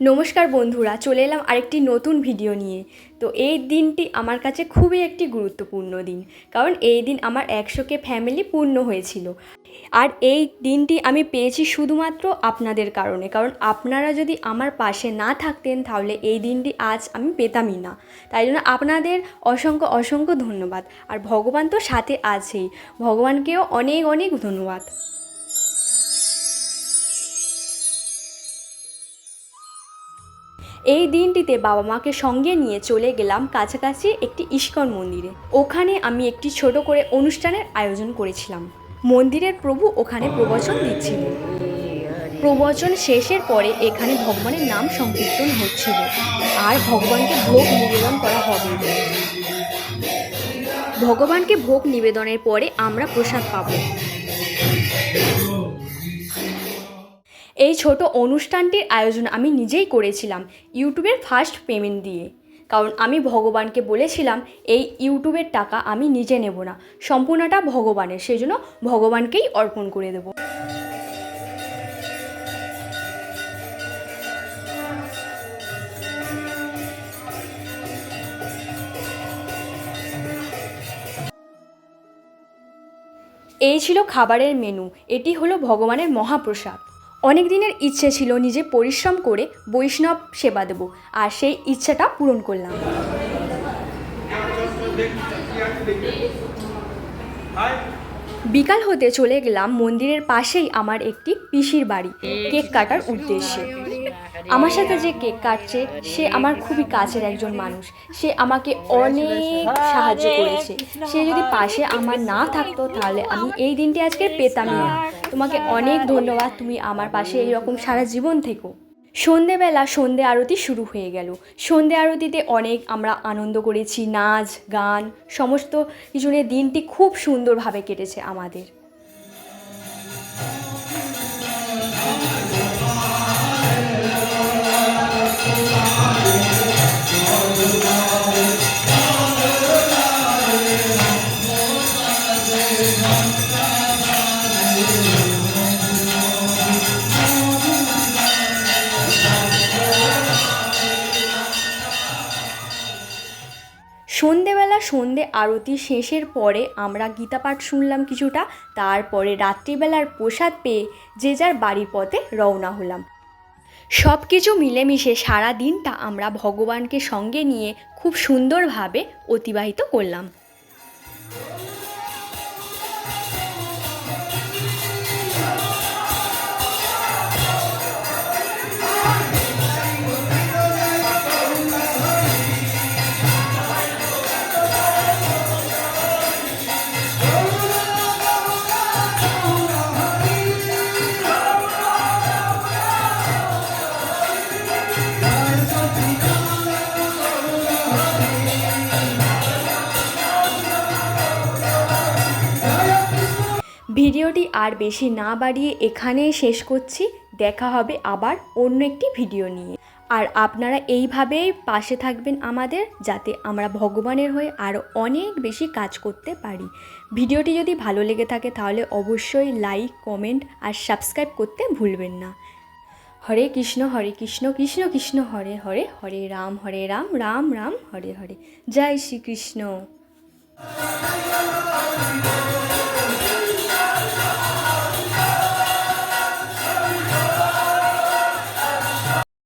নমস্কার বন্ধুরা, চলে এলাম আরেকটি নতুন ভিডিও নিয়ে। তো এই দিনটি আমার কাছে খুবই একটি গুরুত্বপূর্ণ দিন, কারণ এই দিন আমার একশোকে ফ্যামিলি পূর্ণ হয়েছিল। আর এই দিনটি আমি পেয়েছি শুধুমাত্র আপনাদের কারণে, কারণ আপনারা যদি আমার পাশে না থাকতেন, তাহলে এই দিনটি আজ আমি পেতামই না। তাই জন্য আপনাদের অসংখ্য অসংখ্য ধন্যবাদ। আর ভগবান তো সাথে আছেই, ভগবানকেও অনেক অনেক ধন্যবাদ। এই দিনটিতে বাবা মাকে সঙ্গে নিয়ে চলে গেলাম কাছাকাছি একটি ইস্কন মন্দিরে। ওখানে আমি একটি ছোট করে অনুষ্ঠানের আয়োজন করেছিলাম। মন্দিরের প্রভু ওখানে প্রবচন দিচ্ছিলেন। প্রবচন শেষের পরে এখানে ভগবানের নাম সংকীর্তন হচ্ছিল। আর ভগবানকে ভোগ নিবেদন করা হবে। ভগবানকে ভোগ নিবেদনের পরে আমরা প্রসাদ পাবো। এই ছোট অনুষ্ঠানটির আয়োজন আমি নিজেই করেছিলাম ইউটিউবের ফার্স্ট পেমেন্ট দিয়ে। কারণ আমি ভগবানকে বলেছিলাম, এই ইউটিউবের টাকা আমি নিজে নেব না, সম্পূর্ণটা ভগবানের সেই জন্য ভগবানকেই অর্পণ করে দেবো। এই ছিল খাবারের মেনু এটি হলো ভগবানের মহাপ্রসাদ। অনেক দিনের ইচ্ছে ছিল নিজে পরিশ্রম করে বৈষ্ণব সেবা দেব, আর সেই ইচ্ছাটা পূরণ করলাম। বিকাল হতে চলে গেলাম মন্দিরের পাশেই আমার একটি পিসির বাড়ি, কেক কাটার উদ্দেশ্যে। আমার সাথে যে কেক কাটছে, সে আমার খুবই কাছের একজন মানুষ। সে আমাকে অনেক সাহায্য করেছে। সে যদি পাশে আমার না থাকতো, তাহলে আমি এই দিনটি আজকে পেতামই না। তোমাকে অনেক ধন্যবাদ, তুমি আমার পাশে এইরকম সারা জীবন থেকো। সন্ধেবেলা সন্ধে আরতি শুরু হয়ে গেল। সন্ধে আরতিতে অনেক আমরা আনন্দ করেছি, নাচ, গান, সমস্ত কিছু দিনটি খুব সুন্দরভাবে কেটেছে আমাদের। সন্ধে আরতি শেষের পরে আমরা গীতাপাঠ শুনলাম কিছুটা, তারপরে রাত্রিবেলার প্রসাদ পেয়ে যে যার বাড়ির পথে রওনা হলাম। সব কিছু মিলেমিশে সারা দিনটা আমরা ভগবানকে সঙ্গে নিয়ে খুব সুন্দরভাবে অতিবাহিত করলাম। ভিডিওটি আর বেশি না বাড়িয়ে এখানেই শেষ করছি। দেখা হবে আবার অন্য একটি ভিডিও নিয়ে। আর আপনারা এইভাবেই পাশে থাকবেন আমাদের, যাতে আমরা ভগবানের হয়ে আরও অনেক বেশি কাজ করতে পারি। ভিডিওটি যদি ভালো লেগে থাকে, তাহলে অবশ্যই লাইক, কমেন্ট আর সাবস্ক্রাইব করতে ভুলবেন না। হরে কৃষ্ণ হরে কৃষ্ণ কৃষ্ণ কৃষ্ণ, হরে হরে হরে রাম হরে রাম রাম রাম, হরে হরে। জয় শ্রীকৃষ্ণ।